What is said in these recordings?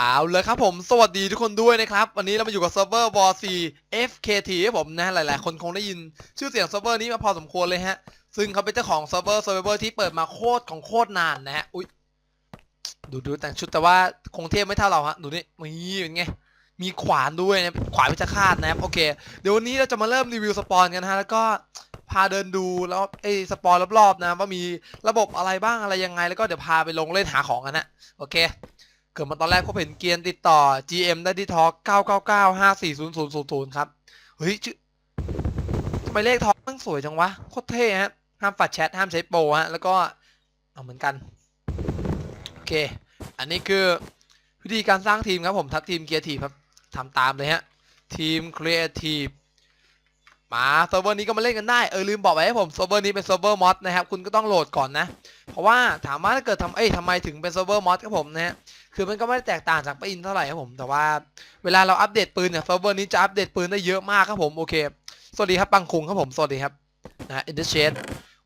เอาเลยครับผมสวัสดีทุกคนด้วยนะครับ วันนี้เรามาอยู่กับเซิร์ฟเวอร์ War 4 FKT ครับผมนะหลายๆ คนคงได้ยิน ชื่อเสียงเซิร์ฟเวอร์นี้มาพอสมควรเลยฮะ ซึ่งเขาเป็นเจ้าของเซิร์ฟเวอร์เซิร์ฟเวอร์ที่เปิดมาโคตรของโคตรนานนะฮะอุ้ยดูดูแต่งชุดแต่ว่าคงเทียบไม่เท่าเราฮะ ดูนี่นี่เป็นไง มีขวานด้วยนะขวานวิชาฆาตนะครับโอเค เดี๋ยววันนี้เราจะมาเริ่มรีวิวสปอนกันฮะแล้วก็พาเดินดูแล้วไอ้สปอนรอบๆนะว่ามีระบบอะไรบ้างอะไรยังไง แล้วก็เดี๋ยวพาไปลงเล่นหาของกันนะโอเค เกิดมาตอนแรกพบเห็นเกียร์ติดต่อ GM ได้ที่ทอ999540000ครับ เฮ้ยชื่อทำไมเลขทอมันสวยจังวะ โคตรเท่ฮะ ห้ามปัดแชท ห้ามใช้โปรฮะ แล้วก็ เอาเหมือนกัน โอเค อันนี้คือวิธีการสร้างทีมครับผม ทักทีมเกียร์ทีครับทำตามเลยฮะ ทีมครีเอทีฟ มาเซิร์ฟเวอร์นี้ก็มาเล่นกันได้ เออลืมบอกไว้ให้ผมเซิร์ฟเวอร์นี้เป็นเซิร์ฟเวอร์มอดนะครับ คุณก็ต้องโหลดก่อนนะ เพราะว่าถามว่าถ้าเกิดทำเอ้ยทำไมถึงเป็นเซิร์ฟเวอร์มอดครับผมนะฮะคือมันก็ไม่ได้แตกต่างจากปอินเท่าไหร่ครับผม แต่ว่าเวลาเราอัปเดตปืนเนี่ยเซิร์ฟเวอร์นี้จะอัปเดตปืนได้เยอะมากครับผมโอเค สวัสดีครับปังคุงครับผมสวัสดีครับนะอินเตอร์เชน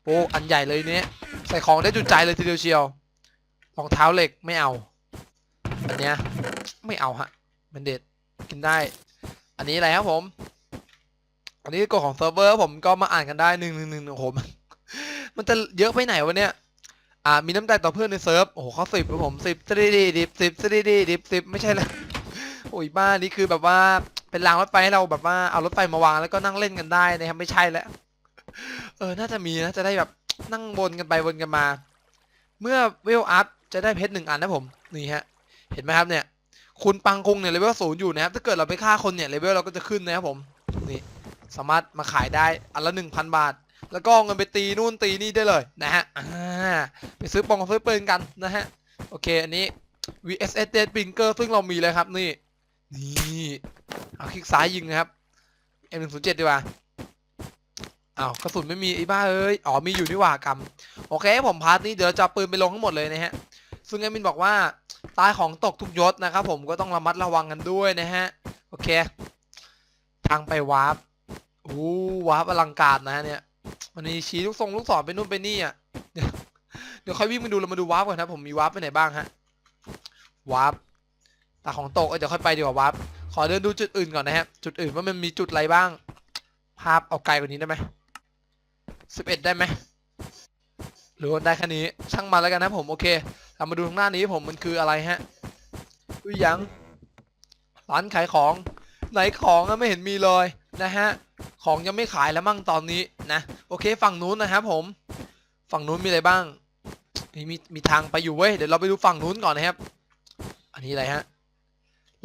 โอ้อันใหญ่เลยเนี้ยใส่ของได้จุใจเลยทีเดียวเชียวรองเท้าเหล็กไม่เอา อันเนี้ยไม่เอาฮะมันเด็ดกินได้ อันนี้อะไรครับผม อันนี้กฎของเซิร์ฟเวอร์ผมก็มาอ่านกันได้หนึ่งหนึ่งหนึ่งโอ้โหมันมันจะเยอะไปไหนวะเนี่ย อ่า มีน้ำใจต่อเพื่อนในเซิร์ฟ โอ้โหเขาสิบครับผมสิบสตรีดีดิบสิบสตรีดีดิบสิบไม่ใช่ละโอ้ยบ้านี่คือแบบว่าเป็นรางรถไฟให้เราแบบว่าเอารถไฟมาวางแล้วก็นั่งเล่นกันได้นะครับไม่ใช่แล้ว เออ น่าจะมีนะ จะได้แบบนั่งวนกันไปวนกันมา เมื่อเวลอัพจะได้เพชรหนึ่งอันนะผม นี่ฮะ เห็นไหมครับเนี่ย คุณปังคงเนี่ยเลเวลศูนย์อยู่นะครับ ถ้าเกิดเราไปฆ่าคนเนี่ยเลเวลเราก็จะขึ้นนะครับผม นี่ สามารถมาขายได้อันละหนึ่งพันบาท แล้วก็เอาเงินไปตีนู่นตีนี่ได้เลยนะฮะไปซื้อปองซื้อปืนกันนะฮะโอเคอันนี้ VSS Dead Binker ซึ่งเรามีเลยครับนี่นี่เอาคลิกซ้ายยิงนะครับ M107 ดีกว่าอ้าวกระสุนไม่มีไอ้บ้าเอ้ยอ๋อมีอยู่นี่หว่ากำโอเคผมพาร์ทนี้เดี๋ยวเราจะปืนไปลงทั้งหมดเลยนะฮะซึ่งแอมินบอกว่าตายของตกทุกยศนะครับผมก็ต้องระมัดระวังกันด้วยนะฮะ โอเค ทางไปวาร์ป อู้วาร์ปอลังการนะฮะเนี่ยมันมีชี้ลูกทรงลูกศรไปนู่นไปนี่อะเดี๋ยวค่อยวิ่งมาดูเรามาดูวาร์ปก่อนนะผมมีวาร์ปไปไหนบ้างฮะวาร์ปตาของตกเอ้ยเดี๋ยวค่อยไปดีกว่าวาร์ปขอเดินดูจุดอื่นก่อนนะฮะจุดอื่นว่ามันมีจุดอะไรบ้าง ภาพเอาไกลกว่านี้ได้ไหมสิบเอ็ดได้ไหมหรือว่าได้แค่นี้ช่างมาแล้วกันนะผมโอเคเรามาดูทางหน้านี้ผมมันคืออะไรฮะอุ้ยยังร้านขายของไหนของอะไม่เห็นมีเลย นะฮะของยังไม่ขายแล้วมั่งตอนนี้นะโอเคฝั่งนู้นนะครับผมฝั่งนู้นมีอะไรบ้างมีมีมีทางไปอยู่เว้ยเดี๋ยวเราไปดูฝั่งนู้นก่อนนะครับ อันนี้อะไรฮะ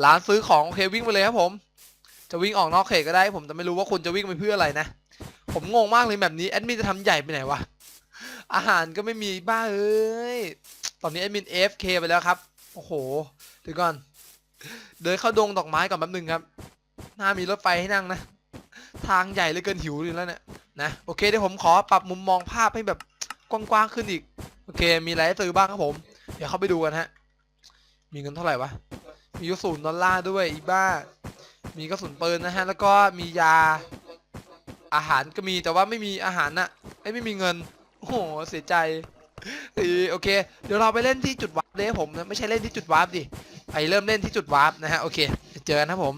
ร้านซื้อของโอเควิ่งไปเลยครับผม จะวิ่งออกนอกเขตก็ได้ ผมแต่ไม่รู้ว่าคุณจะวิ่งไปเพื่ออะไรนะผมงงมากเลยแบบนี้แอดมินจะทำใหญ่ไปไหนวะอาหารก็ไม่มีบ้าเอ้ยตอนนี้แอดมิน AFK ไปแล้วครับโอ้โหเดี๋ยวก่อนเดินเข้าดงดอกไม้ก่อนแป๊บนึงครับน่ามีรถไฟให้นั่งนะ ทางใหญ่เลยเกินหิวอยู่แล้วเนี่ยนะโอเคเดี๋ยวผมขอปรับมุมมองภาพให้แบบกว้างๆขึ้นอีก โอเค มีอะไรให้ซื้อบ้างครับผม เดี๋ยวเข้าไปดูกันฮะ มีเงินเท่าไหร่วะ มีกระสุนดอลลาร์ด้วยอีบ้า มีกระสุนปืนนะฮะ แล้วก็มียา อาหารก็มีแต่ว่าไม่มีอาหารน่ะไอ้ไม่มีเงิน โอ้โหเสียใจเออโอเค เดี๋ยวเราไปเล่นที่จุดวาร์ปเลยผมนะไม่ใช่เล่นที่จุดวาร์ปดิไปเริ่มเล่นที่จุดวาร์ปนะฮะโอเค เจอกันครับผม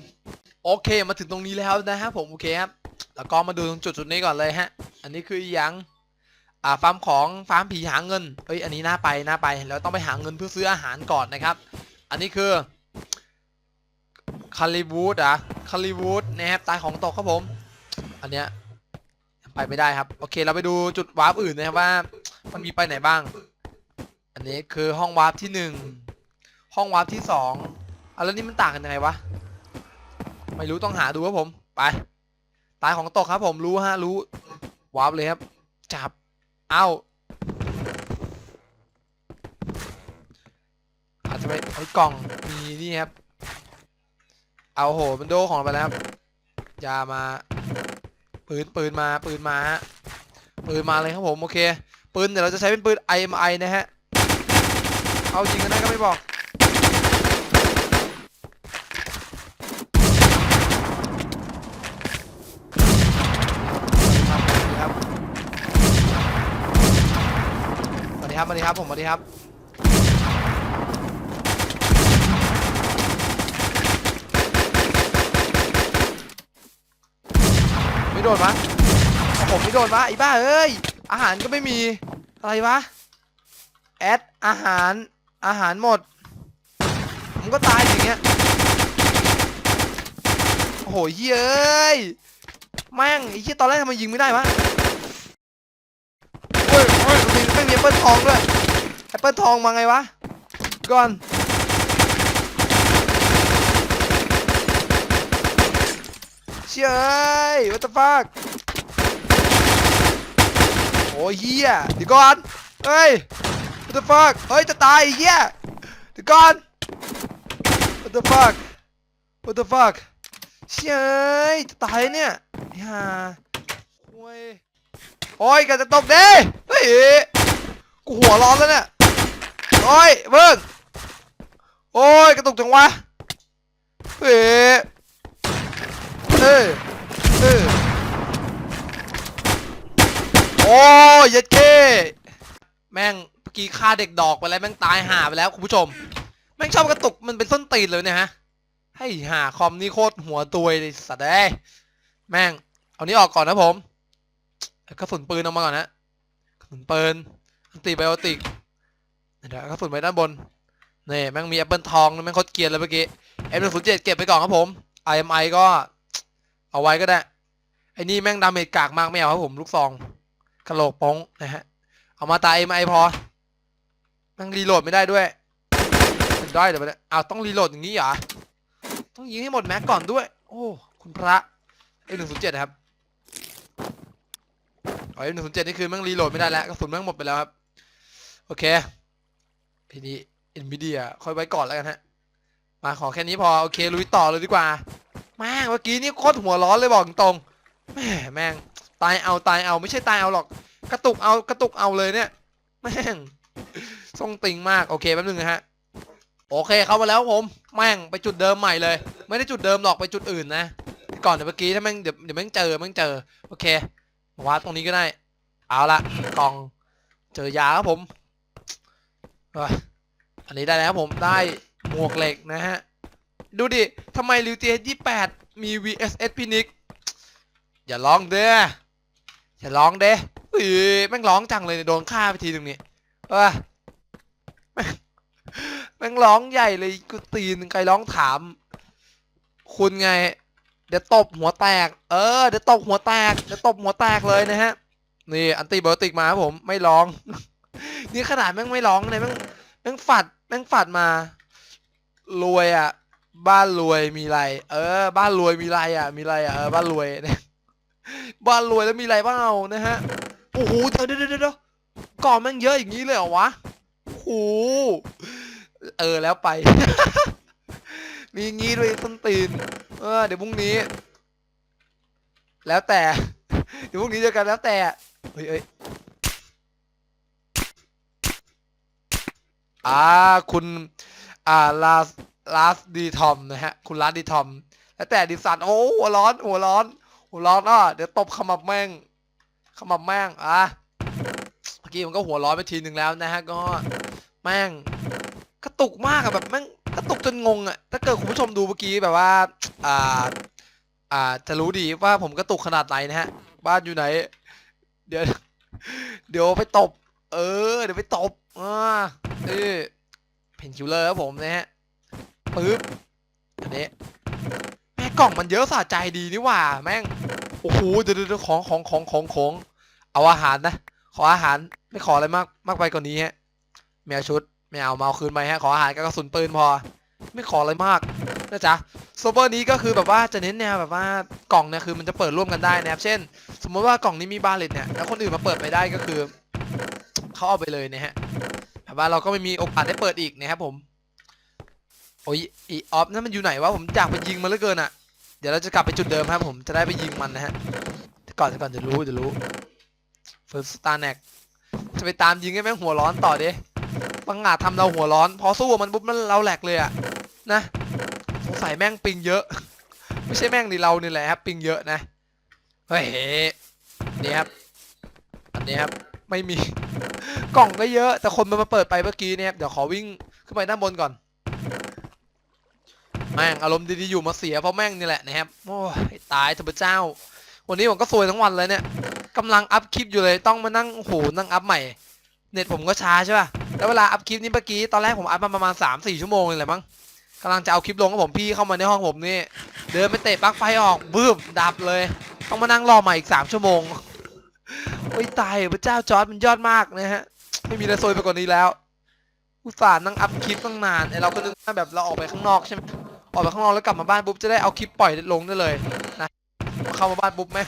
โอเคมาถึงตรงนี้แล้วนะฮะผมโอเคครับแล้วก็มาดูตรงจุดจุดนี้ก่อนเลยฮะ อันนี้คือยังอ่าฟาร์มของฟาร์มผีหาเงินเอ้ยอันนี้น่าไปน่าไปแล้วต้องไปหาเงินเพื่อซื้ออาหารก่อนนะครับ อันนี้คือคาลิวูดอะคาลิวูดนะครับตายของตกครับผม อันเนี้ยไปไม่ได้ครับ โอเคเราไปดูจุดวาร์ปอื่นนะครับว่า มันมีไปไหนบ้าง อันนี้คือห้องวาร์ปที่หนึ่งห้องวาร์ปที่สองอะแล้วนี่มันต่างกันยังไงวะ ไม่รู้ต้องหาดูครับผม ไป ตายของตกครับผมรู้ฮะรู้วาร์ปเลยครับ จับ เอ้าอาจจะไปไอ้กล่องมีนี่ครับ เอาโหมันโดของไปแล้วครับยามา ปืนปืนมาปืนมาฮะปืนมาเลยครับผมโอเคปืนเดี๋ยวเราจะใช้เป็นปืน IMI นะฮะ เอาจริงกันนะก็ไม่บอก ครับมาดีครับผมมาดีครับไม่โดนมะผมไม่โดนมะไอ้บ้าเอ้ยอาหารก็ไม่มีอะไรวะแอดอาหารอาหารหมดผมก็ตายอย่างเงี้ยโอ้โหเฮ้ยแม่งไอ้ที่ตอนแรกทำไมยิงไม่ได้วะ เปิลทองด้วยแอปเปิลทองมาไงวะก่อนเชี่ยเอ้ย what the fuck โอ้ยเฮียเดี๋ยวก่อนเฮ้ย what the fuck เฮ้ยจะตายอ้เฮียเดี๋ยวก่อน what the fuck what the fuck เชี่ยเอ้ยจะตายเนี่ยไอ้ห่าโอ้ยโอ้ยกันจะตกเด้เฮ้ย กูหัวร้อนแล้วเนี่ยโอ้ยเบิ้งโอ้ยกระตุกจังวะเฮ้เออเออโอ้ยเย็ดเก้แม่งเมื่อกี้ฆ่าเด็กดอกไปแล้วแม่งตายห่าไปแล้วคุณผู้ชม แม่งชอบกระตุกมันเป็นส้นตีนเลยเนี่ยฮะให้ห่าคอมนี่โคตรหัวตัวยเลยสัตว์เอ้แม่ง เอานี้ออกก่อนนะผมกระสุนปืนออกมาก่อนนะกระสุนปืน ติไบโอติกเดี๋ยวกระสุนไว้ด้านบนนี่แม่งมีแอปเปิลทองแม่งโคตรเกียนเลยเมื่อกี้ M107 เก็บไปก่อนครับผม IMI ก็เอาไว้ก็ได้ไอ้นี่แม่งดาเมจกากมากไม่เอาครับผมลูกซองกระโหลกป้งนะฮะเอามาตาย MI พอแม่งรีโหลดไม่ได้ด้วยได้เดี๋ยวไปเลยอ้าวต้องรีโหลดอย่างนี้เหรอต้องยิงให้หมดแม็กก่อนด้วย โอ้คุณพระ M107 นะครับอ๋อ M107 นี่คือแม่งรีโหลดไม่ได้แล้วกระสุนแม่งหมดไปแล้วครับ โอเค ทีนี้ NVIDIA ค่อยไว้ก่อนแล้วกันฮะ มาขอแค่นี้พอ โอเค ลุยต่อเลยดีกว่า แม่งเมื่อกี้นี่โคตรหัวร้อนเลยบอกตรงแม่แม่ง ตายเอาตายเอาไม่ใช่ตายเอาหรอก กระตุกเอากระตุกเอาเลยเนี่ย แม่งทรงติงมาก โอเคแป๊บนึงนะฮะ โอเคเข้ามาแล้วผม แม่งไปจุดเดิมใหม่เลย ไม่ได้จุดเดิมหรอกไปจุดอื่นนะ ก่อนเดี๋ยวเมื่อกี้ถ้าแม่งเดี๋ยวเดี๋ยวแม่งเจอแม่งเจอ โอเคมาวัดตรงนี้ก็ได้ เอาละกล่อง เจอยาครับผม อันนี้ได้แล้วผมได้หมวกเหล็กนะฮะ ดูดิทำไมริวเจยี่แปดมี VSS พินิกอย่าร้องเด้ออย่าร้องเด้อุ้ยแม่งร้องจังเลยเนี่ยโดนฆ่าไปทีหนึ่งนี่เออแม่งแม่งร้องใหญ่เลยกูตีนใครร้องถาม คุณไง เดี๋ยวตบหัวแตก เออ เดี๋ยวตบหัวแตก เดี๋ยวตบหัวแตกเลยนะฮะ นี่อันติไบโอติกมาครับผมไม่ร้อง นี่ขนาดแม่งไม่ร้องเลยแม่งแม่งฝัดแม่งฝัดมา รวยอะ บ้านรวยมีไร เออ บ้านรวยมีไรอะ มีไรอะเออบ้านรวยเนี่ยบ้านรวยแล้วมีไรบ้างเอานะฮะโอ้โหเดี๋ยวเดี๋ยวเดี๋ยวก่อนแม่งเยอะอย่างนี้เลยเหรอวะโอ้โหเออแล้วไป มีงี้ด้วยต้นตีนเออ เดี๋ยวพรุ่งนี้ แล้วแต่ เดี๋ยวพรุ่งนี้เจอกันแล้วแต่เฮ้ยเอ้ย อ่าคุณอ่าลาสลาสดีทอมนะฮะ คุณลาสดีทอม แล้วแต่ดิสันโอ้หัวร้อนหัวร้อน หัวร้อนอะเดี๋ยวตบขมับแม่งขมับแม่งอะเมื่อกี้มันก็หัวร้อนไปทีหนึ่งแล้วนะฮะก็แม่งกระตุกมากอะแบบแม่งกระตุกจนงงอะถ้าเกิดคุณผู้ชมดูเมื่อกี้แบบว่าอ่าอ่าจะรู้ดีว่าผมกระตุกขนาดไหนนะฮะ บ้านอยู่ไหน เดี๋ยว เดี๋ยวไปตบ เออ เดี๋ยวไปตบ อ่าเออเพนคิวเลอร์ครับผมนะฮะปึ๊บอันนี้แม่กล่องมันเยอะสะใจดีนี่หว่า แม่งโอ้โหเดี๋ยวเดี๋ยวของของของของของเอาอาหารนะ ขออาหารไม่ขออะไรมากมากไปกว่านี้ฮะแมวชุดไม่เอามาเอาคืนไปฮะขออาหารกับกระสุนปืนพอ ไม่ขออะไรมากนะจ๊ะโซเวอร์นี้ก็คือแบบว่าจะเน้นแนวแบบว่ากล่องเนี่ยคือมันจะเปิดร่วมกันได้นะครับเช่น สมมติว่ากล่องนี้มีบาเลตเนี่ยแล้วคนอื่นมาเปิดไปได้ก็คือเขาเอาไปเลยนะฮะ แต่ว่าเราก็ไม่มีโอกาสได้เปิดอีกนะครับผมโอ้ยอีออฟนั่นมันอยู่ไหนวะผมอยากไปยิงมันเหลือเกินอะ เดี๋ยวเราจะกลับไปจุดเดิมครับผมจะได้ไปยิงมันนะฮะก่อนก่อนจะรู้จะรู้เฟิร์สตาร์แน็กจะไปตามยิงให้แม่งหัวร้อนต่อดิบังอาจทำเราหัวร้อน พอสู้มันปุ๊บมันเราแหลกเลยอะนะสงสัยแม่งปิงเยอะ ไม่ใช่แม่งดิเรานี่แหละครับปิงเยอะนะเฮ้ยนี่ครับอันนี้ครับไม่มี กล่องก็เยอะ แต่คนมันมาเปิดไปเมื่อกี้เนี่ยเดี๋ยวขอวิ่งขึ้นไปด้านบนก่อน แม่งอารมณ์ดีๆอยู่มาเสียเพราะแม่งนี่แหละนะครับโอ้ยตายเถอะพระเจ้า วันนี้ผมก็ซวยทั้งวันเลยเนี่ยกำลังอัพคลิปอยู่เลยต้องมานั่งโอ้โหนั่งอัพใหม่ เน็ตผมก็ช้าใช่ป่ะแล้วเวลาอัพคลิปนี้เมื่อกี้ตอนแรกผมอัพมาประมาณ3 4ชั่วโมงเลยแหละมั้งกำลังจะเอาคลิปลงกับผมพี่เข้ามาในห้องผมนี่ เดินไปเตะปลั๊กไฟออกบึ้มดับเลย ต้องมานั่งรอใหม่อีก3ชั่วโมง โอ้ยตายพระเจ้าจอร์ดมันยอดมากนะฮะ ไม่มีอะไรซวยไปกว่านี้แล้ว อุตส่าห์นั่งอัพคลิปตั้งนานไอเราก็นึกว่าแบบเราออกไปข้างนอกใช่ไหมออกไปข้างนอกแล้วกลับมาบ้านปุ๊บจะได้เอาคลิปปล่อยลงได้เลยนะเข้ามาบ้านปุ๊บไหม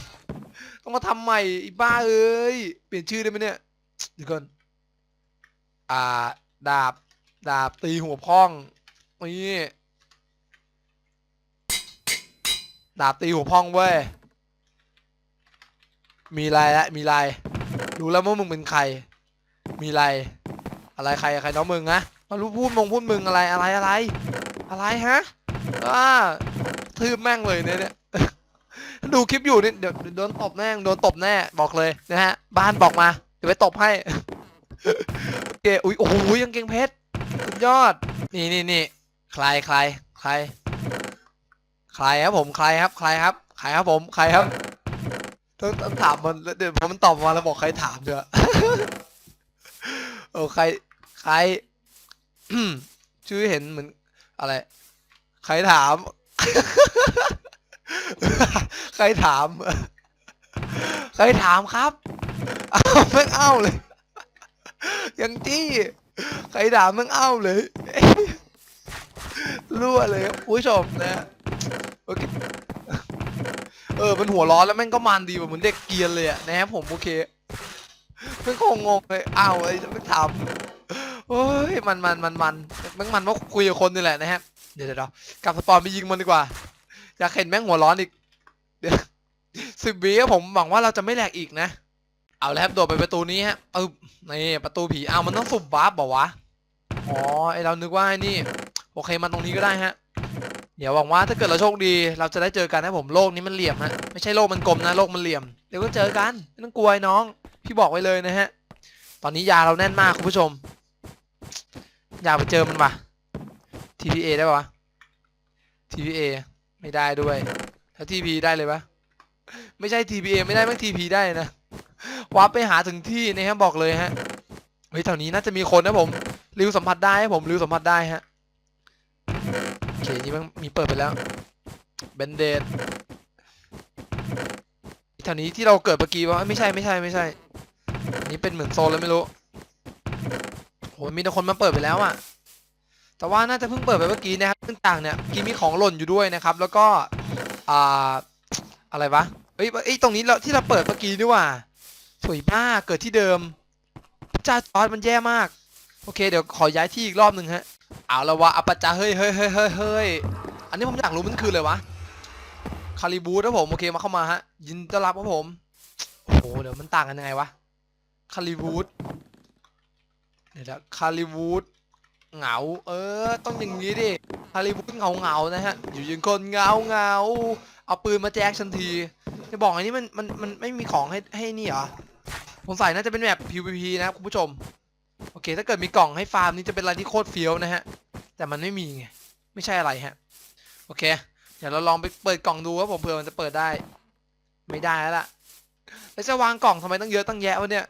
ต้องมาทำใหม่อีบ้าเอ้ยเปลี่ยนชื่อได้ไหมเนี่ยเดี๋ยวก่อนอ่าดาบดาบตีหัวพ่องนี่ดาบตีหัวพ่องเว้ย มีลายแล้วมีลายรู้แล้วว่ามึงเป็นใคร มีอะไรอะไรใครใครน้องมึงนะมารู้พูดมงพูดมึงอะไรอะไรอะไร อะไรฮะอ่าทืบแม่งเลยเนี่ยเนี่ยดูคลิปอยู่นี่เดี๋ยวเดี๋ยวโดนตบแน่โดนตบแน่บอกเลยนะฮะ บ้านบอกมาเดี๋ยวไปตบให้โอเคอุ้ยโอ้โหยังเก่งเพชรสุดยอด นี่นี่นี่ใครใครใครใครครับผมใครครับใครครับใครครับผมใครครับ ต้องต้องถามมันแล้วเดี๋ยวพอมันตอบมาแล้วบอกใครถามเถอะโอ้ใครใครชื่อเห็นเหมือนอะไร ใครถาม ใครถาม ใครถามครับเอาแม่งเอ้าเลย ยังจี้ใครถามแม่งเอ้าเลยรั่วเลยครับผู้ชมนะโอเค ออมันหัวร้อนแล้วแม่งก็มันดีว่ะเหมือนเด็กเกียนเลยอะนะครับผมโอเคแม่งคงงงเลยอ้าวไอ้ไม่ถามโอ้ยมันมันมันมันแม่งมันว่าคุยกับคนนี่แหละนะฮะเดี๋ยวเดี๋ยวเดี๋ยวกลับสปอนไปยิงมันดีกว่าอยากเห็นแม่งหัวร้อนอีกเดี๋ยวสิบวิครับผมหวังว่าเราจะไม่แหลกอีกนะ เอาแล้วครับโดดไปประตูนี้ฮะเออนี่ประตูผีอ้าวมันต้องสุบวาร์ปบอกวะอ๋อไอเรานึกว่าไอ้นี่ โอเคมันตรงนี้ก็ได้ฮะ เดี๋ยวหวังว่าถ้าเกิดเราโชคดี เราจะได้เจอกันนะผมโลกนี้มันเหลี่ยมฮะไม่ใช่โลกมันกลมนะโลกมันเหลี่ยมเดี๋ยวก็เจอกันไม่ต้องกลัวไอ้น้อง พี่บอกไว้เลยนะฮะ ตอนนี้ยาเราแน่นมากคุณผู้ชม อยากไปเจอมันปะ TPA ได้ปะ TPA ไม่ได้ด้วยถ้า TP ได้เลยปะไม่ใช่ TPA ไม่ได้แม่ง TP ได้นะวับไปหาถึงที่นะครับบอกเลยฮะเฮ้ยแถวนี้น่าจะมีคนนะผมริวสัมผัสได้ผมริวสัมผัสได้ฮะ นี่มันมีเปิดไปแล้วเบนเดดแถวนี้ที่เราเกิดเมื่อกี้ว่าไม่ใช่ไม่ใช่ไม่ใช่นนี้เป็นเหมือนโซนแล้วไม่รู้โหมีแต่คนมาเปิดไปแล้วอะแต่ว่าน่าจะเพิ่งเปิดไปเมื่อกี้นะครับต่างเนี่ยกี้มีของหล่นอยู่ด้วยนะครับ แล้วก็อ่าอะไรวะเอ้ยเอ้ยตรงนี้เราที่เราเปิดเมื่อกี้นี่หว่าสวยมากเกิดที่เดิมจ้าจอร์ดมันแย่มาก โอเค เดี๋ยวขอย้ายที่อีกรอบหนึ่งฮะ เอาละวะอัปจาเฮ้ยเฮ้ยเฮ้ยเฮ้ยเฮ้ยอันนี้ผมอยากรู้มันคืออะไรวะคาริบูนะผมโอเคมาเข้ามาฮะ ยินต้อนรับครับผมโอ้โหเดี๋ยวมันต่างกันยังไงวะคาริบูดเดี๋ยวนะคาริบูดเหงา เออ ต้องอย่างนี้ดิคาริบูดเหงาเหงานะฮะ อยู่ยิงคนเหงาเหงาเอาปืนมาแจกทันทีจะบอกอันนี้มันมันมันไม่มีของให้ให้นี่เหรอผมใส่น่าจะเป็นแบบ PVP นะครับคุณผู้ชม โอเค ถ้าเกิดมีกล่องให้ฟาร์มนี่จะเป็นอะไรที่โคตรเฟี้ยวนะฮะ แต่มันไม่มีไง ไม่ใช่อะไรฮะ โอเค เดี๋ยวเราลองไปเปิดกล่องดูว่าผมเผื่อมันจะเปิดได้ ไม่ได้แล้วล่ะ แล้วจะวางกล่องทำไมตั้งเยอะตั้งแยะวะเนี่ย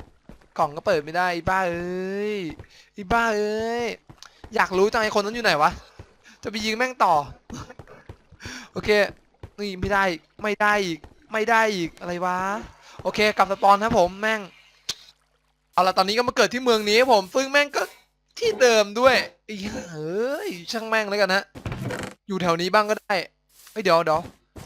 กล่องก็เปิดไม่ได้อีบ้าเอ้ยอีบ้าเอ้ย อยากรู้จังไอคนนั้นอยู่ไหนวะ จะไปยิงแม่งต่อ โอเค นี่ไม่ได้ ไม่ได้อีก ไม่ได้อีก อะไรวะ โอเค กลับสปอนครับผม แม่ง เอาละตอนนี้ก็มาเกิดที่เมืองนี้ผมซึ่งแม่งก็ที่เดิมด้วยไอ้เฮ้ยช่างแม่งแล้วกันนะอยู่แถวนี้บ้างก็ได้เฮ้ยเดี๋ยวเดี๋ยว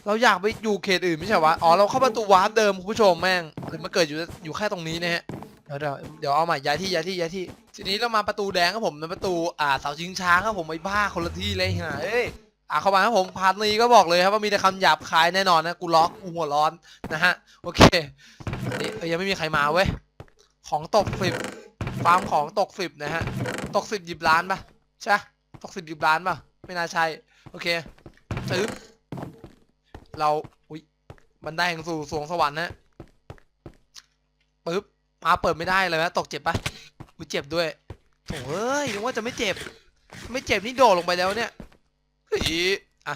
เราอยากไปอยู่เขตอื่นไม่ใช่วะอ๋อเราเข้าประตูวาร์ปเดิมคุณผู้ชมแม่งหรือมาเกิดอยู่อยู่แค่ตรงนี้นะฮะเดี๋ยวเดี๋ยวเดี๋ยวเอาใหม่ย้ายที่ย้ายที่ย้ายที่ ทีนี้เรามาประตูแดงครับผมเป็นประตูอ่าเสาชิงช้าครับผมไอ้บ้าคนละที่เลยฮะเอ้ยอ่าเข้ามาครับผมพาร์ทนี้ก็บอกเลยครับว่ามีแต่คำหยาบคายแน่นอนนะกูล็อกกูหัวร้อนนะฮะโอเคอันนี้เอ้ยยังไม่มีใครมาเว้ย ของตกสิบฟาร์มของตกสิบนะฮะ ตกสิบหยิบล้านปะใช่ตกสิบหยิบล้านปะไม่น่าใช่ โอเคจึ๊บเราอุ้ยบันไดแห่งสู่สวงสวรรค์นะปึ๊บมาเปิดไม่ได้เลยนะตกเจ็บปะอุ้ยเจ็บด้วยโถ่เอ้ยนึกว่าจะไม่เจ็บ ไม่เจ็บนี่โดดลงไปแล้วเนี่ยเฮ้ยอะ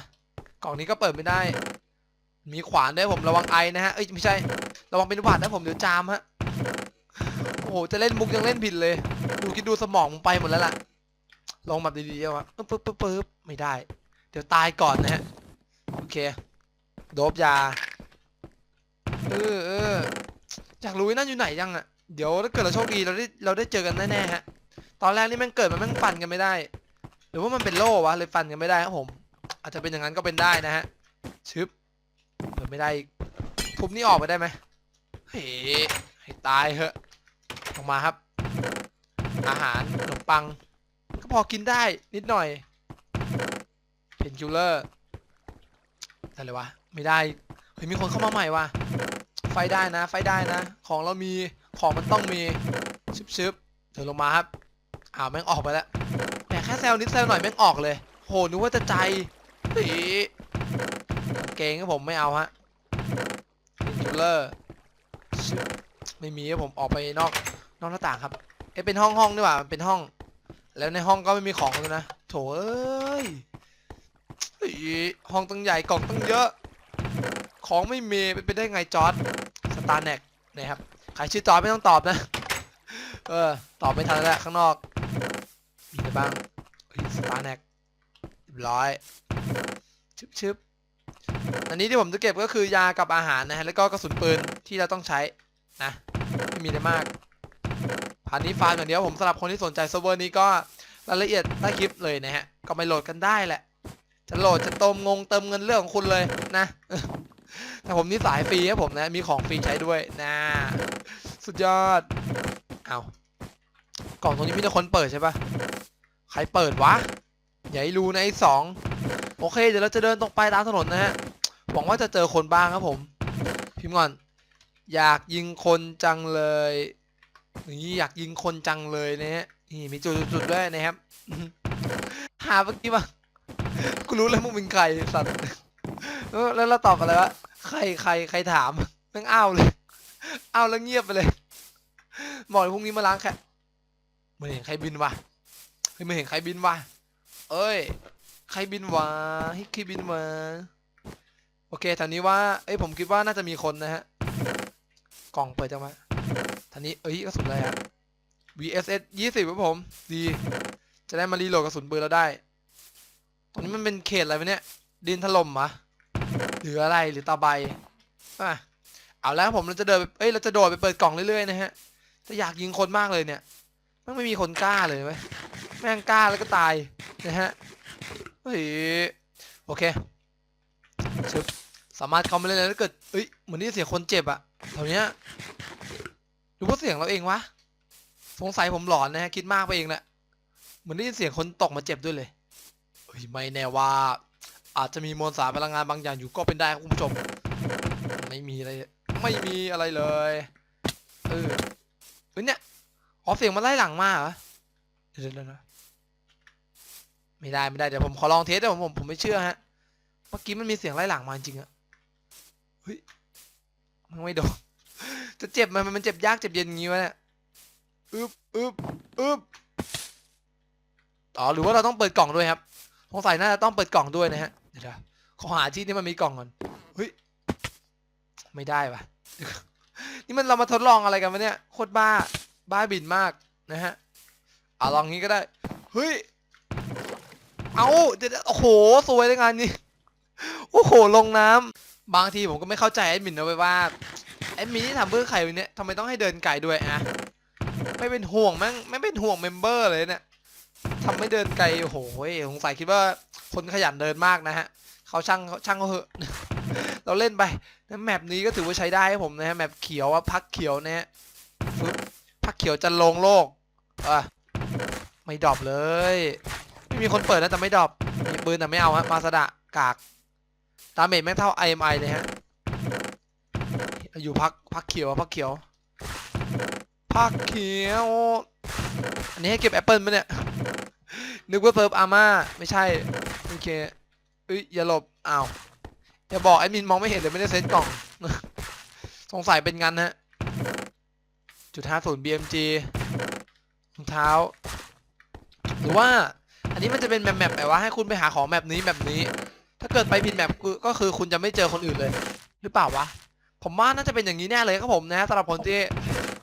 กล่องนี้ก็เปิดไม่ได้ มีขวานด้วยผมระวังไอนะฮะเอ้ยไม่ใช่ ระวังเป็นหวัดนะผมเดี๋ยวจามฮะ โอ้โห จะเล่นมุกยังเล่นผิดเลย ดูคิดดูสมองมึงไปหมดแล้วล่ะ ลองแบบดีๆเอาวะปึ๊บปึ๊บปึ๊บไม่ได้ เดี๋ยวตายก่อนนะฮะ โอเค โดบยา เออเอออยากรู้นั่นอยู่ไหนยังอะเดี๋ยวถ้าเกิดเราโชคดีเราได้เราได้เจอกันแน่ๆฮะ ตอนแรกนี่แม่งเกิดมาแม่งฟันกันไม่ได้ หรือว่ามันเป็นโล่วะเลยฟันกันไม่ได้ครับผม อาจจะเป็นอย่างนั้นก็เป็นได้นะฮะ ชึบ เปิดไม่ได้ทุบนี่ออกไปได้ไหมเฮ้ยให้ตายเหอะ ออกมาครับ อาหารขนมปัง ก็พอกินได้นิดหน่อยเพนคิลเลอร์อะไรวะ ไม่ได้ เฮ้ยมีคนเข้ามาใหม่ว่ะ ไฟได้นะ ไฟได้นะ ของเรามีของมันต้องมีชึบชึบเดินลงมาครับอ้าวแม่งออกไปแล้วแหมแค่แซวนิดแซวหน่อยแม่งออกเลย โหนึกว่าจะใจเฮ้ยกงกงครับผมไม่เอาฮะเพนคิลเลอร์ชึบ ไม่มีครับผมออกไปนอกนอกหน้าต่างครับเอ้เป็นห้องห้องดีกว่ามันเป็นห้อง แล้วในห้องก็ไม่มีของเลยนะโถเอ้ยเฮ้ยห้องตั้งใหญ่กล่องตั้งเยอะ ของไม่มีเป็นไปได้ไงจอร์ดสตาร์เน็กนะครับใครชื่อจอร์ดไม่ต้องตอบนะเออตอบไม่ทันแล้วข้างนอกมีอะไรบ้างสตาร์เน็กร้อยชึบชึบอันนี้ที่ผมจะเก็บก็คือยากับอาหารนะฮะแล้วก็กระสุนปืนที่เราต้องใช้ นะไม่มีอะไรมากผ่านนี้ฟาร์มอย่างเดียวผมสำหรับคนที่สนใจเซิร์ฟเวอร์นี้ก็รายละเอียดใต้คลิปเลยนะฮะก็ไปโหลดกันได้แหละ จะโหลดจะเติมงงเติมเงินเรื่องของคุณเลยนะแต่ผมนี่สายฟรีครับผมนะ มีของฟรีใช้ด้วยนะสุดยอด เอากล่องตรงนี้มีแต่คนเปิดใช่ปะใครเปิดวะอย่าให้รู้นะไอ้สองโอเค เดี๋ยวเราจะเดินตรงไปตามถนนนะฮะหวังว่าจะเจอคนบ้างครับผม พิมพ์ก่อน อยากยิงคนจังเลยนี่อยากยิงคนจังเลยนะฮะนี่มีจุดๆๆด้วยนะครับหาเมื่อกี้มากูรู้แล้วมึงเป็นใครสัตว์แล้วเราตอบอะไรวะใครใครใครถามแม่งอ้าวเลยอ้าวแล้วเงียบไปเลยบอกเลยพรุ่งนี้มาล้างแค่ไม่เห็นใครบินวะเฮ้ยไม่เห็นใครบินวะเอ้ย ใครบินวะฮ้ยใครบินวะโอเคทางนี้ว่าเอ้ยผมคิดว่าน่าจะมีคนนะฮะ กล่องเปิดจังวะทางนี้ เอ้ยกระสุนอะไรอะ VSS ยี่สิบครับผม ดี จะได้มารีโหลดกระสุนปืนเราได้ ตรงนี้มันเป็นเขตอะไรวะเนี่ย ดินถล่มเหรอหรืออะไร หรือตาใบอะเอาแล้วผมเราจะเดินเอ้ย เราจะโดดไปเปิดกล่องเรื่อยๆนะฮะ จะอยากยิงคนมากเลยเนี่ยมันไม่มีคนกล้าเลยไหมแม่งกล้าแล้วก็ตายนะฮะ เฮ้ย โอเคชึบสามารถเข้ามาเล่นแล้วถ้าเกิดเอ้ย เหมือนได้ยินเสียงคนเจ็บอะ แถวเนี้ยหรือว่าเสียงเราเองวะ สงสัยผมหลอนนะฮะคิดมากไปเองแหละเหมือนได้ยินเสียงคนตกมาเจ็บด้วยเลยเฮ้ยไม่แน่ว่า อาจจะมีมวลสารพลังงานบางอย่างอยู่ก็เป็นได้ครับคุณผู้ชม ไม่มีอะไร ไม่มีอะไรเลย เออเฮ้ยเนี่ยอ๋อเสียงมันไล่หลังมาเหรอเดี๋ยวเดี๋ยวเดี๋ยวไม่ได้ไม่ได้เดี๋ยวผมขอลองเทสเดี๋ยวผมผมผมไม่เชื่อฮะ เมื่อกี้มันมีเสียงไล่หลังมาจริงอะเฮ้ย มันไม่โดน จะเจ็บมันมันเจ็บยากเจ็บเย็นงี้วะเนี่ยอึบอึบอึบอ๋อหรือว่าเราต้องเปิดกล่องด้วยครับสงสัยน่าจะต้องเปิดกล่องด้วยนะฮะเดี๋ยวขอหาที่ที่มันมีกล่องก่อนเฮ้ยไม่ได้ปะนี่มันเรามาทดลองอะไรกันวะเนี่ยโคตรบ้าบ้าบินมากนะฮะเอาลองงี้ก็ได้เฮ้ยเอาเดี๋ยวโอ้โหสวยเลยงานนี้โอ้โหลงน้ำบางทีผมก็ไม่เข้าใจแอดมินนะเว้ยว่าแอดมินที่ทำเพื่อใครวะเนี่ยทำไมต้องให้เดินไกลด้วยอะไม่เป็นห่วงแม่งไม่เป็นห่วงเมมเบอร์เลยเนี่ยทำไม่เดินไกลโอ้โหสงสัยคิดว่าคนขยันเดินมากนะฮะเขาช่างเขาช่างเขาเหอะ เราเล่นไปแมปนี้ก็ถือว่าใช้ได้ให้ผมนะฮะแมปเขียวอะพักเขียวนะฮะพักเขียวจะลงโลกอะไม่ดรอปเลย ไม่มีคนเปิดนะแต่ไม่ดรอปมีปืนแต่ไม่เอาฮะมาสดะกาก ดาเมจแม่งเท่า IMI เลยฮะ อยู่พักพักเขียวพักเขียวผักเขียว อันนี้ให้เก็บแอปเปิลไหมเนี่ย นึกว่าเซิร์ฟอาม่าไม่ใช่ โอเคเอ้ยอย่าหลบอ้าวอย่าบอกแอดมินมองไม่เห็นเลยไม่ได้เซตกล่อง สงสัยเป็นงันฮะ จุดห้าศูนย์ BMG รองเท้า หรือว่า อันนี้มันจะเป็นแมปแมปแบบว่าให้คุณไปหาของแบบนี้แบบนี้ ถ้าเกิดไปผิดแมปคือก็คือคุณจะไม่เจอคนอื่นเลย หรือเปล่าวะ ผมว่าน่าจะเป็นอย่างนี้แน่เลยครับผมนะฮะสำหรับคนที่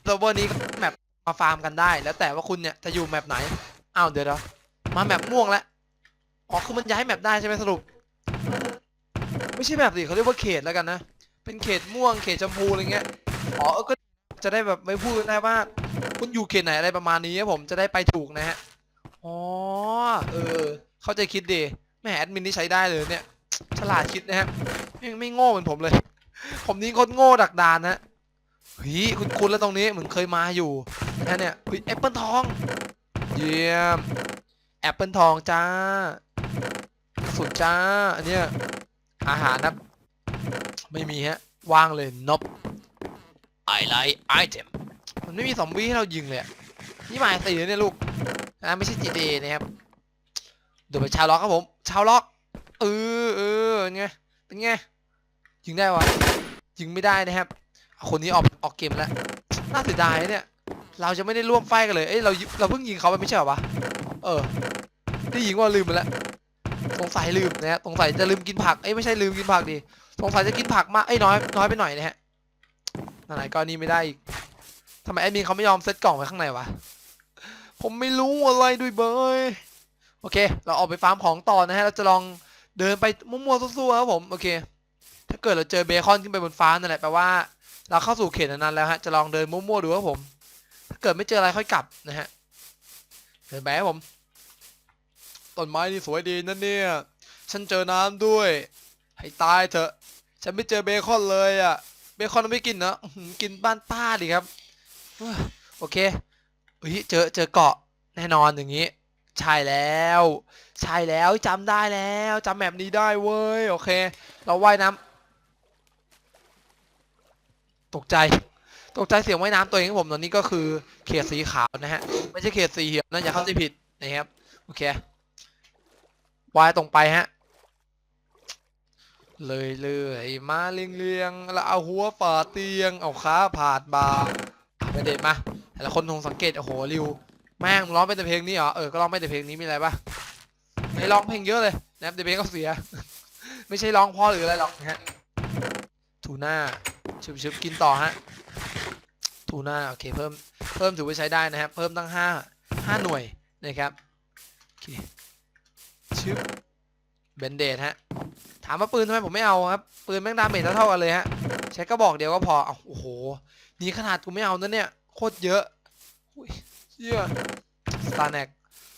เซิร์ฟเวอร์นี้แมปมาฟาร์มกันได้ แล้วแต่ว่าคุณเนี่ยจะอยู่แมปไหนอ้าวเดี๋ยวเดี๋ยวมาแมปม่วงแล้วอ๋อคือมันย้ายแมปได้ใช่ไหมสรุป ไม่ใช่แบบสิเขาเรียกว่าเขตแล้วกันนะ เป็นเขตม่วงเขตชมพูอะไรเงี้ยอ๋อเออก็จะได้แบบไม่พูดได้ว่า คุณอยู่เขตไหนอะไรประมาณนี้ครับผมจะได้ไปถูกนะฮะอ๋อเออ เข้าใจคิดดี แม่แอดมินนี่ใช้ได้เลยเนี่ย ฉลาดคิดนะฮะไม่ไม่โง่เหมือนผมเลย ผมนี่โคตรโง่ดักดานนะฮ้ยคุณคุณแล้วตรงนี้เหมือนเคยมาอยู่นะเนี่ยเฮ้ยแอปเปิลทอง เยี่ยมแอปเปิลทองจ้า สุนจ้า อันเนี้ยอาหารนะไม่มีฮะว่างเลยนบ I like item มันไม่มีซอมบี้ให้เรายิงเลยนี่หมายตีเนี่ยลูกนะไม่ใช่ GTA นะครับ เดี๋ยวไปชาวล็อกครับผม ชาวล็อก เออเออเป็นไง เป็นไง ยิงได้วะ ยิงไม่ได้นะครับ คนนี้ออกออกเกมแล้ว น่าเสียดายเนี่ย เราจะไม่ได้ร่วมไฟกันเลย เอ้ย เรา เราเพิ่งยิงเขาไปไม่ใช่หรอวะ เออ ที่ยิงว่าลืมไปแล้ว สงสัยลืมนะฮะ สงสัยจะลืมกินผัก เอ้ย ไม่ใช่ลืมกินผักดิสงสัยจะกินผักมาก เอ้ย น้อย น้อยไปหน่อยนะฮะไหนก็นี่ไม่ได้อีกทำไมแอดมินเขาไม่ยอมเซตกล่องไว้ข้างในวะ ผมไม่รู้อะไรด้วยเบย อเค เราออกไปฟาร์มของต่อนะฮะ เราจะลองเดินไปมั่วๆซั่วๆครับผม โอเค ถ้าเกิดเราเจอเบคอนขึ้นไปบนฟ้านั่นแหละแปลว่า เราเข้าสู่เขตนั้นแล้วฮะ จะลองเดินมั่วๆดูครับผม ถ้าเกิดไม่เจออะไรค่อยกลับนะฮะ เดินไปครับผม ต้นไม้นี่สวยดีนั่นเนี่ย ฉันเจอน้ำด้วย ให้ตายเถอะ ฉันไม่เจอเบคอนเลยอะเบคอนไม่กินเนะกินบ้านป้าดิครับ โอเคเฮ้ยเจอเจอเกาะแน่นอนอย่างนี้ ใช่แล้ว ใช่แล้วจำได้แล้วจำแบบนี้ได้เว้ย โอเค เราว่ายน้ำตกใจ ตกใจเสียงว่ายน้ำตัวเองครับผมตอนนี้ก็คือเขตสีขาวนะฮะ ไม่ใช่เขตสีเขียวนะอย่าเข้าใจผิดนะครับ โอเคว่ายตรงไปฮะ เลยเลยมาเลียงเลียงๆแล้วเอาหัวฝ่าเตียง เอาขาผาดบาไปเด็ดมาแต่ละคนคงสังเกต โอ้โหริว แม่งร้องเป็นแต่เพลงนี้เหรอ เออ ก็ร้องเป็นแต่เพลงนี้มีอะไรปะไม่ร้องเพลงเยอะเลยนะครับแต่เพลงก็เสีย ไม่ใช่ร้องพ่อหรืออะไรหรอกนะฮะทูน่าชุบชุบกินต่อฮะทูน่าโอเคเพิ่มเพิ่มถือว่าใช้ได้นะครับ เพิ่มตั้งห้าห้าหน่วยนะครับโอเคชึบเบนเดดฮะถามว่าปืนทำไมผมไม่เอาครับ ปืนแม่งดาเมจเท่าๆกันเลยฮะใช้กระบอกเดียวก็พอเอาโอ้โหนี่ขนาดกูไม่เอานั่นเนี่ยโคตรเยอะ อุ้ยเชี่ยสตาร์แน็ก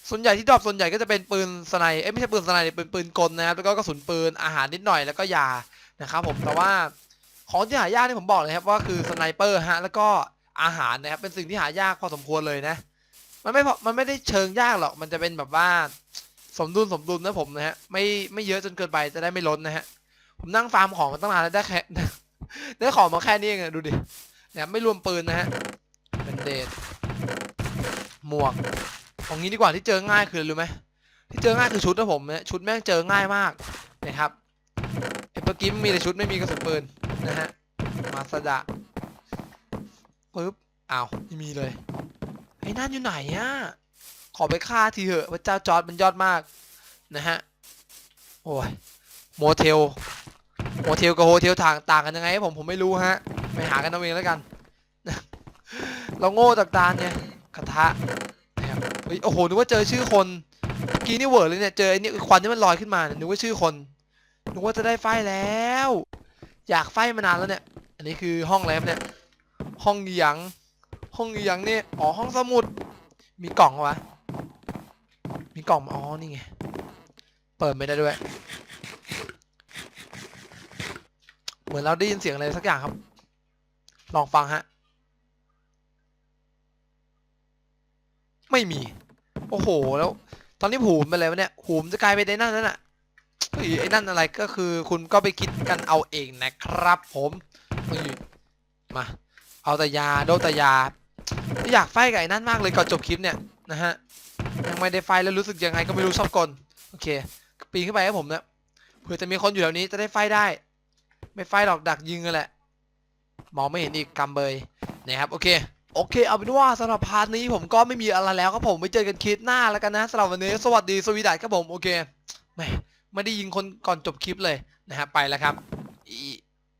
ส่วนใหญ่ที่ดรอปส่วนใหญ่ก็จะเป็นปืนสไนเอ้ยไม่ใช่ปืนสไนเป็นปืนกลนะครับแล้วก็กระสุนปืนอาหารนิดหน่อยแล้วก็ยานะครับผมแต่ว่าของที่หายากที่ผมบอกเลยครับว่าคือสไนเปอร์ฮะแล้วก็อาหารนะครับเป็นสิ่งที่หายากพอสมควรเลยนะ มันไม่พอมันไม่ได้เชิงยากหรอกมันจะเป็นแบบว่าสมดุลสมดุลนะผมนะฮะไม่ไม่เยอะจนเกินไปจะได้ไม่ล้นนะฮะผมนั่งฟาร์มของมาตั้งนานแล้วได้แค่ได้ของมาแค่นี้เองอะดูดิเนี่ยไม่รวมปืนนะฮะเป็นเดท หมวกของนี้ดีกว่าที่เจอง่ายคือรู้ไหมที่เจอง่ายคือชุดนะผมเนี่ยชุดแม่งเจอง่ายมากนะครับไอ้เมื่อกี้มีแต่ชุดไม่มีกระสุนปืนนะฮะมาสดะปึ๊บอ้าวไม่มีเลยไอ้นั่นอยู่ไหนอะขอไปฆ่าทีเถอะพระเจ้าจอร์ดมันยอดมากนะฮะโอ้ยโมเทลโมเทลกับโฮเทลต่างต่างกันยังไงผมผมไม่รู้ฮะไปหากันเอาเองแล้วกัน เราโง่จากตาเนี่ย กระทะนะครับเฮ้ยโอ้โหนึกว่าเจอชื่อคนกี้นี่เวิร์ดเลยเนี่ยเจอไอ้นี่ควันที่มันลอยขึ้นมาเนี่ยนึกว่าชื่อคนนึกว่าจะได้ไฟแล้ว อยากไฟมานานแล้วเนี่ย อันนี้คือห้องอะไรครับเนี่ย ห้องหยังห้องหยังเนี่ยอ๋อห้องสมุด มีกล่องวะมีกล่องอ๋อนี่ไงเปิดไม่ได้ด้วย เหมือนเราได้ยินเสียงอะไรสักอย่างครับ ลองฟังฮะ ไม่มี โอ้โห แล้ว ตอนนี้หูมไปเลยวะเนี่ยหูมจะกลายเป็นไอ้นั่นนั่นน่ะเฮ้ยไอ้นั่นอะไรก็คือคุณก็ไปคิดกันเอาเองนะครับ ผมมา เอาแต่ยาโดนแต่ยา อยากไฟกับไอ้นั่นมากเลยก่อนจบคลิปเนี่ยนะฮะยังไม่ได้ไฟแล้วรู้สึกยังไงก็ไม่รู้ชอบกลโอเค ปีนขึ้นไปให้ผมเนี่ยเผื่อจะมีคนอยู่แถวนี้จะได้ไฟได้ ไม่ไฟหรอกดักยิงกันแหละมองไม่เห็นอีกกำเบยนะครับโอเค โอเคเอาเป็นว่าสำหรับพาร์ทนี้ผมก็ไม่มีอะไรแล้วครับผมไปเจอกันคลิปหน้าแล้วกันนะสำหรับวันนี้สวัสดีสวีดัตครับผมโอเคแหมไม่ได้ยิงคนก่อนจบคลิปเลยนะฮะไปแล้วครับอี